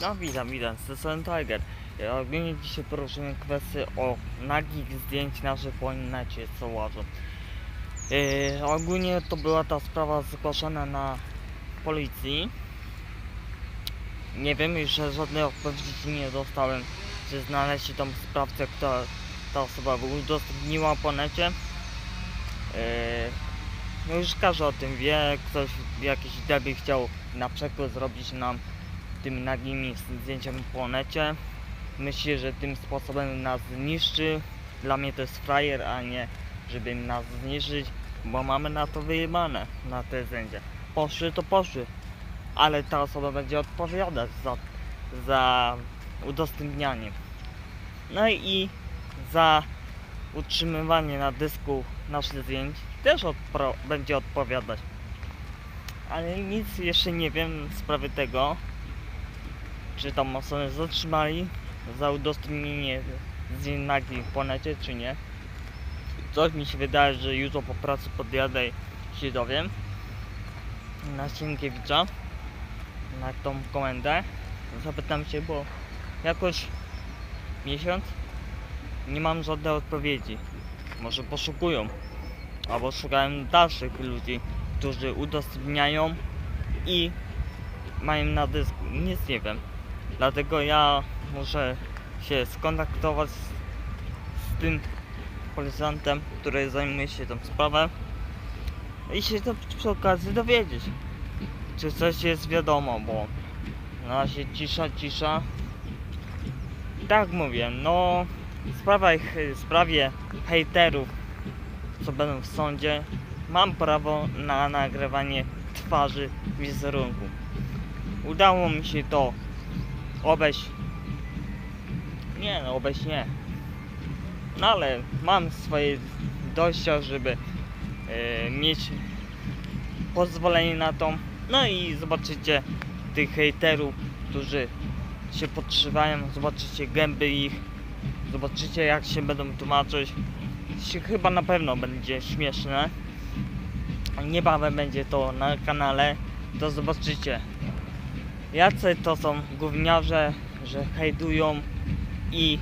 No witam, witam, z Sun Tiger. Ogólnie dzisiaj poruszymy kwestię o nagich zdjęć naszych po co łażą. Yy, ogólnie to była ta sprawa zgłoszona na policji. Nie wiem, już żadnej odpowiedzi nie dostałem, czy znaleźli tam sprawcę, kto ta osoba udostępniła po necie. Yy, no już każdy o tym wie, ktoś, jakiś debil chciał na przykład zrobić nam tym nagimi zdjęciami po necie. Myśli, że tym sposobem nas zniszczy. Dla mnie to jest frajer, a nie żeby nas zniszczyć, bo mamy na to wyjebane, na te zdjęcia. Poszły to poszły, ale ta osoba będzie odpowiadać za, za udostępnianie. No i za utrzymywanie na dysku naszych zdjęć też odpro- będzie odpowiadać. Ale nic jeszcze nie wiem w sprawie tego, czy tam osobę zatrzymali za udostępnienie zdjęć nagich po necie, czy nie. Coś mi się wydaje, że jutro po pracy podjadę się dowiem. Na Sienkiewicza. Na tą komendę. Zapytam się, bo jakoś miesiąc nie mam żadnej odpowiedzi. Może poszukują. Albo szukałem dalszych ludzi, którzy udostępniają i mają na dysku. Nic nie wiem. Dlatego ja muszę się skontaktować z, z tym policjantem, który zajmuje się tą sprawą i się to przy okazji dowiedzieć, czy coś jest wiadomo, bo na razie cisza, cisza. Tak mówię, no w sprawie hejterów, co będą w sądzie, mam prawo na nagrywanie twarzy wizerunku. Udało mi się to obejść. Nie, no obejść nie. No ale mam swoje dojścia, żeby e, mieć pozwolenie na to. No i zobaczycie tych hejterów, którzy się podszywają, zobaczycie gęby ich, zobaczycie jak się będą tłumaczyć. Się chyba na pewno będzie śmieszne. Niebawem będzie to na kanale, to zobaczycie. Jacy to są gówniarze, że hejdują i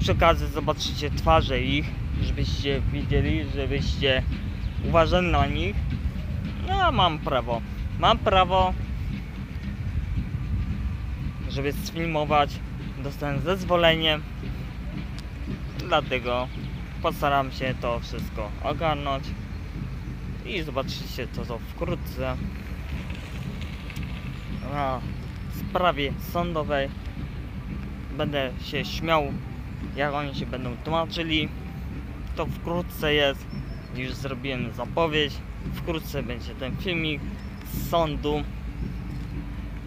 przy okazji zobaczycie twarze ich, żebyście widzieli, żebyście uważali na nich. Ja mam prawo. Mam prawo, żeby sfilmować. Dostałem zezwolenie. Dlatego postaram się to wszystko ogarnąć. I zobaczycie to wkrótce na sprawie sądowej. Będę się śmiał, jak oni się będą tłumaczyli. To wkrótce jest. Już zrobiłem zapowiedź. Wkrótce będzie ten filmik z sądu.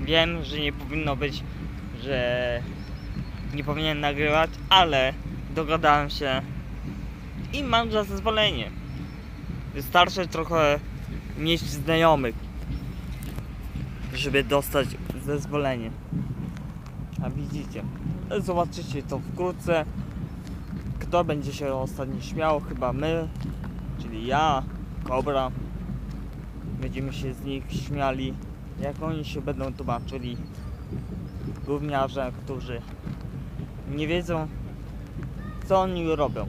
Wiem, że nie powinno być, że nie powinien nagrywać, ale dogadałem się i mam za zezwolenie. Wystarczy trochę mieć znajomych żeby dostać zezwolenie. A widzicie, zobaczycie to wkrótce. Kto będzie się ostatnio śmiał? Chyba my, czyli ja, Kobra. Będziemy się z nich śmiali, jak oni się będą tłumaczyli. Gówniarze, którzy nie wiedzą, co oni robią.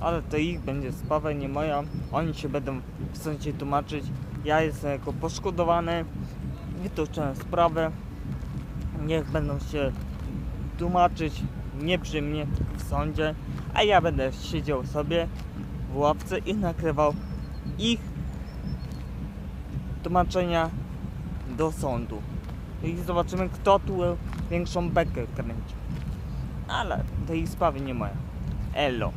Ale to ich będzie sprawa, nie moja. Oni się będą w sądzie tłumaczyć. Ja jestem jako poszkodowany wytoczyłem sprawę. Niech będą się tłumaczyć nie przy mnie w sądzie, a ja będę siedział sobie w ławce i nakrywał ich tłumaczenia do sądu. I zobaczymy, kto tu większą bekę kręci. Ale ich sprawy nie moja. Elo.